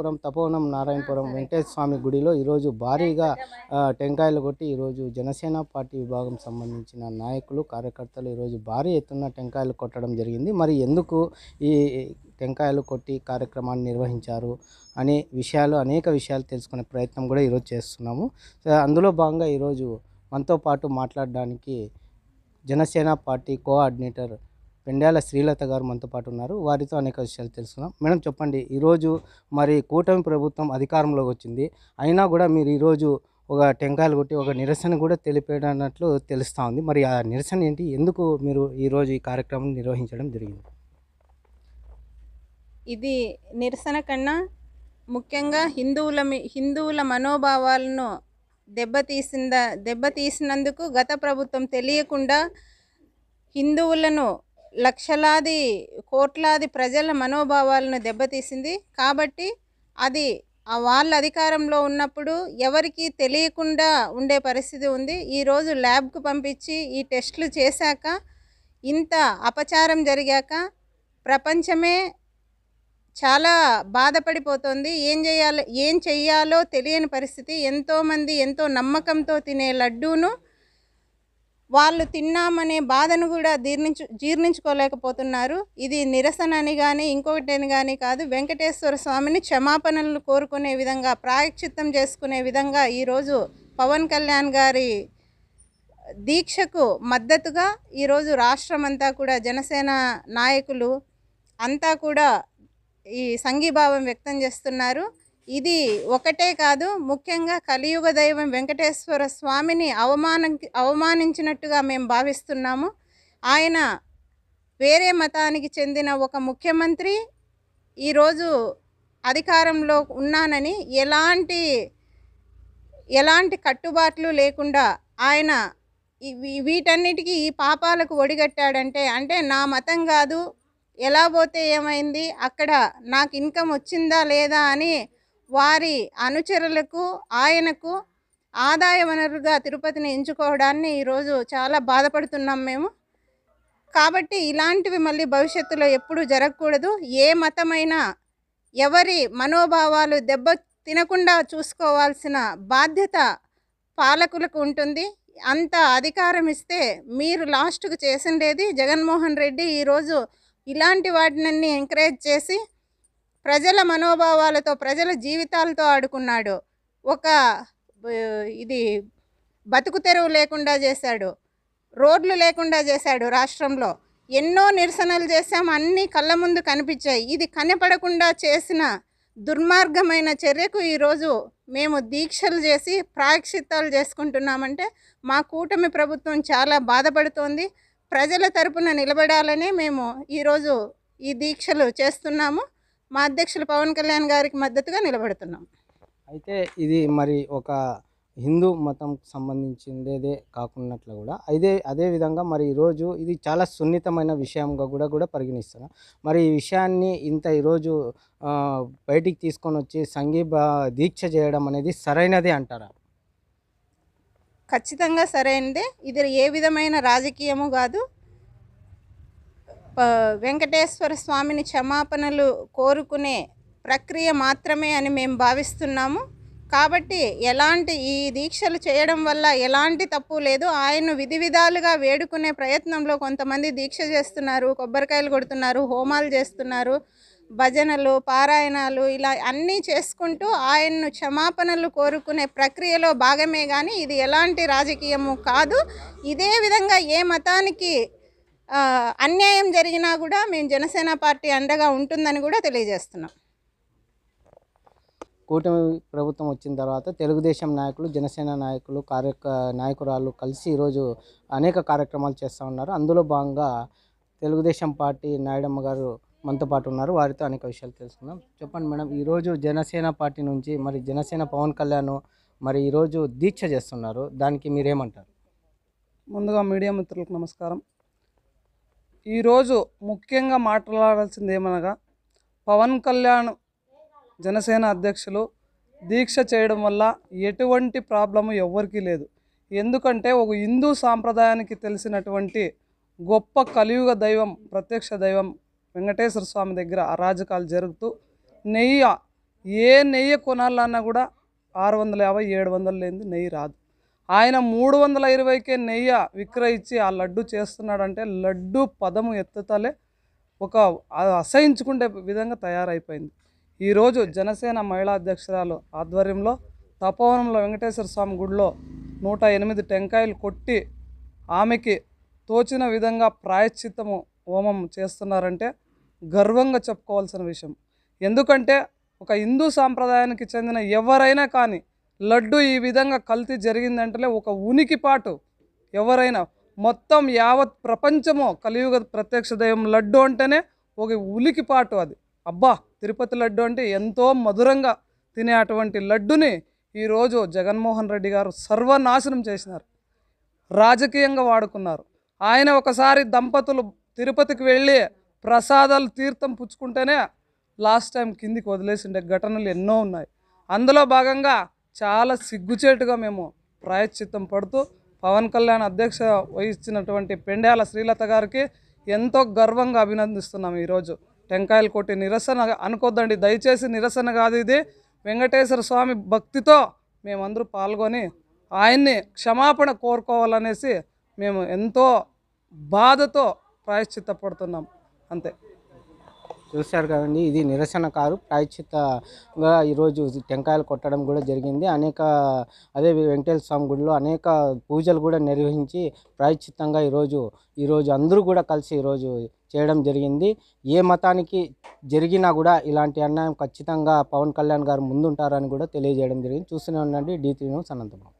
నారాయణపురం తపోవనం నారాయణపురం వెంకటేశ్వర స్వామి గుడిలో ఈరోజు భారీగా టెంకాయలు కొట్టి ఈరోజు జనసేన పార్టీ విభాగం సంబంధించిన నాయకులు కార్యకర్తలు ఈరోజు భారీ ఎత్తున టెంకాయలు కొట్టడం జరిగింది. మరి ఎందుకు ఈ టెంకాయలు కొట్టి కార్యక్రమాన్ని నిర్వహించారు అనే విషయాలు అనేక విషయాలు తెలుసుకునే ప్రయత్నం కూడా ఈరోజు చేస్తున్నాము. అందులో భాగంగా ఈరోజు మనతో పాటు మాట్లాడడానికి జనసేన పార్టీ కోఆర్డినేటర్ పెండ్యాల శ్రీలత గారు మనతో పాటు ఉన్నారు. వారితో అనేక విషయాలు తెలుసుకున్నాం మేడం చెప్పండి ఈరోజు మరి కూటమి ప్రభుత్వం అధికారంలోకి వచ్చింది. అయినా కూడా మీరు ఈరోజు ఒక టెంకాయలు కొట్టి ఒక నిరసన కూడా తెలిపేటన్నట్లు తెలుస్తూ ఉంది. మరి ఆ నిరసన ఏంటి? ఎందుకు మీరు ఈరోజు ఈ కార్యక్రమం నిర్వహించడం జరిగింది? ఇది నిరసన కన్నా ముఖ్యంగా హిందువుల మీ హిందువుల మనోభావాలను దెబ్బతీసిందా దెబ్బతీసినందుకు గత ప్రభుత్వం తెలియకుండా హిందువులను లక్షలాది కోట్లాది ప్రజల మనోభావాలను దెబ్బతీసింది. కాబట్టి అది ఆ వాళ్ళ అధికారంలో ఉన్నప్పుడు ఎవరికి తెలియకుండా ఉండే పరిస్థితి ఉంది. ఈరోజు ల్యాబ్కు పంపించి ఈ టెస్టులు చేశాక ఇంత అపచారం జరిగాక ప్రపంచమే చాలా బాధపడిపోతుంది. ఏం చేయాలో ఏం చెయ్యాలో తెలియని పరిస్థితి. ఎంతోమంది ఎంతో నమ్మకంతో తినే లడ్డూను వాళ్ళు తిన్నామనే బాధను కూడా జీర్ణించు జీర్ణించుకోలేకపోతున్నారు. ఇది నిరసన అని కానీ ఇంకొకటి అని కానీ కాదు వెంకటేశ్వర స్వామిని క్షమాపణలు కోరుకునే విధంగా ప్రాయశ్చిత్తం చేసుకునే విధంగా ఈరోజు పవన్ కళ్యాణ్ గారి దీక్షకు మద్దతుగా ఈరోజు రాష్ట్రం అంతా కూడా జనసేన నాయకులు అంతా కూడా ఈ సంఘీభావం వ్యక్తం చేస్తున్నారు. ఇది ఒకటే కాదు ముఖ్యంగా కలియుగ దైవం వెంకటేశ్వర స్వామిని అవమానం అవమానించినట్టుగా మేము భావిస్తున్నాము. ఆయన వేరే మతానికి చెందిన ఒక ముఖ్యమంత్రి ఈరోజు అధికారంలో ఉన్నానని ఎలాంటి ఎలాంటి కట్టుబాట్లు లేకుండా ఆయన వీటన్నిటికీ ఈ పాపాలకు ఒడిగట్టాడంటే అంటే నా మతం కాదు ఎలా పోతే ఏమైంది అక్కడ నాకు ఇన్కమ్ వచ్చిందా లేదా అని వారి అనుచరులకు ఆయనకు ఆదాయ వనరుగా తిరుపతిని ఎంచుకోవడాన్ని ఈరోజు చాలా బాధపడుతున్నాం మేము. కాబట్టి ఇలాంటివి మళ్ళీ భవిష్యత్తులో ఎప్పుడూ జరగకూడదు. ఏ మతమైనా ఎవరి మనోభావాలు దెబ్బ తినకుండా చూసుకోవాల్సిన బాధ్యత పాలకులకు ఉంటుంది. అంత అధికారం ఇస్తే మీరు లాస్ట్కు చేసిండేది జగన్మోహన్ రెడ్డి. ఈరోజు ఇలాంటి వాటినన్నీ ఎంకరేజ్ చేసి ప్రజల మనోభావాలతో ప్రజల జీవితాలతో ఆడుకున్నాడు. ఒక ఇది బతుకు తెరువు లేకుండా చేశాడు. రోడ్లు లేకుండా చేశాడు రాష్ట్రంలో. ఎన్నో నిరసనలు చేశాం అన్నీ కళ్ళ ముందు కనిపించాయి. ఇది కనపడకుండా చేసిన దుర్మార్గమైన చర్యకు ఈరోజు మేము దీక్షలు చేసి ప్రాయశ్చిత్తాలు చేసుకుంటున్నామంటే మా కూటమి ప్రభుత్వం చాలా బాధపడుతోంది. ప్రజల తరపున నిలబడాలని మేము ఈరోజు ఈ దీక్షలు చేస్తున్నాము. మా అధ్యక్షులు పవన్ కళ్యాణ్ గారికి మద్దతుగా నిలబడుతున్నాం. అయితే ఇది మరి ఒక హిందూ మతం సంబంధించిందేదే కాకున్నట్లు కూడా. అదే అదే విధంగా మరి ఈరోజు ఇది చాలా సున్నితమైన విషయంగా కూడా కూడా పరిగణిస్తాను మరి ఈ విషయాన్ని ఇంత ఈరోజు బయటికి తీసుకొని వచ్చి సంఘీభ దీక్ష చేయడం అనేది సరైనదే అంటారా? ఖచ్చితంగా సరైనదే. ఇది ఏ విధమైన రాజకీయము కాదు. వెంకటేశ్వర స్వామిని క్షమాపణలు కోరుకునే ప్రక్రియ మాత్రమే అని మేము భావిస్తున్నాము. కాబట్టి ఎలాంటి ఈ దీక్షలు చేయడం వల్ల ఎలాంటి తప్పు లేదు. ఆయన్ను విధి విధాలుగా వేడుకునే ప్రయత్నంలో కొంతమంది దీక్ష చేస్తున్నారు. కొబ్బరికాయలు కొడుతున్నారు హోమాలు చేస్తున్నారు భజనలు పారాయణాలు ఇలా అన్నీ చేసుకుంటూ ఆయన్ను క్షమాపణలు కోరుకునే ప్రక్రియలో భాగమే కానీ ఇది ఎలాంటి రాజకీయము కాదు. ఇదే విధంగా ఏ మతానికి అన్యాయం జరిగినా కూడా మేము జనసేన పార్టీ అండగా ఉంటుందని కూడా తెలియజేస్తున్నాం. కూటమి ప్రభుత్వం వచ్చిన తర్వాత తెలుగుదేశం నాయకులు జనసేన నాయకులు కార్య నాయకురాలు కలిసి ఈరోజు అనేక కార్యక్రమాలు చేస్తూ ఉన్నారు. అందులో భాగంగా తెలుగుదేశం పార్టీ నాయుడమ్మ గారు మనతో పాటు ఉన్నారు. వారితో అనేక విషయాలు తెలుసుకుందాం. చెప్పండి మేడం ఈరోజు జనసేన పార్టీ నుంచి మరి జనసేన పవన్ కళ్యాణ్ మరి ఈరోజు దీక్ష చేస్తున్నారు. దానికి మీరేమంటారు? ముందుగా మీడియా మిత్రులకు నమస్కారం. ఈరోజు ముఖ్యంగా మాట్లాడాల్సింది ఏమనగా పవన్ కళ్యాణ్ జనసేన అధ్యక్షులు దీక్ష చేయడం వల్ల ఎటువంటి ప్రాబ్లము ఎవ్వరికీ లేదు. ఎందుకంటే ఒక హిందూ సాంప్రదాయానికి తెలిసినటువంటి గొప్ప కలియుగ దైవం ప్రత్యక్ష దైవం వెంకటేశ్వర స్వామి దగ్గర అరాజకాలు జరుగుతూ నెయ్యి ఏ నెయ్యి కొనాలన్నా కూడా ఆరు వందల యాభై ఏడు వందలు లేనిది నెయ్యి రాదు. ఆయన మూడు వందల ఇరవైకే నెయ్యి విక్రయించి ఆ లడ్డు చేస్తున్నాడంటే లడ్డు పదము ఎత్తుతలే ఒక అ- అసహించుకుంటే విధంగా తయారైపోయింది. ఈరోజు జనసేన మహిళా అధ్యక్షురాలు ఆధ్వర్యంలో తపోవనంలో వెంకటేశ్వర స్వామి గుడిలో నూట ఎనిమిది టెంకాయలు కొట్టి ఆమెకి తోచిన విధంగా ప్రాయశ్చిత్తము హోమం చేస్తున్నారంటే గర్వంగా చెప్పుకోవాల్సిన విషయం. ఎందుకంటే ఒక హిందూ సాంప్రదాయానికి చెందిన ఎవరైనా కానీ లడ్డు ఈ విధంగా కల్తీ జరిగిందంటేనే ఒక ఉనికిపాటు ఎవరైనా మొత్తం యావత్ ప్రపంచము కలియుగ ప్రత్యక్ష దైవం లడ్డు అంటేనే ఒక ఉలికిపాటు అది. అబ్బా తిరుపతి లడ్డు అంటే ఎంతో మధురంగా తినే అటువంటి లడ్డుని ఈరోజు జగన్మోహన్ రెడ్డి గారు సర్వనాశనం చేసినారు. రాజకీయంగా వాడుకున్నారు. ఆయన ఒకసారి దంపతులు తిరుపతికి వెళ్ళి ప్రసాదాలు తీర్థం పుచ్చుకుంటేనే లాస్ట్ టైం కిందికి వదిలేసిండే ఘటనలు ఎన్నో ఉన్నాయి. అందులో భాగంగా చాలా సిగ్గుచేటుగా మేము ప్రాయశ్చిత్తం పడుతూ పవన్ కళ్యాణ్ అధ్యక్ష వహించినటువంటి పెండ్యాల శ్రీలత గారికి ఎంతో గర్వంగా అభినందిస్తున్నాం ఈరోజు. టెంకాయల కొట్టి నిరసన అనుకోద్దండి. దయచేసి నిరసన కాదు ఇది. వెంకటేశ్వర స్వామి భక్తితో మేమందరూ పాల్గొని ఆయన్ని క్షమాపణ కోరుకోవాలనేసి మేము ఎంతో బాధతో ప్రాయశ్చిత్తపడుతున్నాం. అంతే. చూశారు కదండి ఇది నిరసన కారు. ఈరోజు టెంకాయలు కొట్టడం కూడా జరిగింది. అనేక అదే వెంకటేశ్వర స్వామి గుడిలో అనేక పూజలు కూడా నిర్వహించి ప్రాయశ్చిత్తంగా ఈరోజు ఈరోజు అందరూ కూడా కలిసి ఈరోజు చేయడం జరిగింది. ఏ మతానికి జరిగినా కూడా ఇలాంటి అన్యాయం ఖచ్చితంగా పవన్ కళ్యాణ్ గారు ముందుంటారని కూడా తెలియజేయడం జరిగింది. చూస్తూనే ఉండండి డీ త్రీ న్యూస్ అనంతపురం.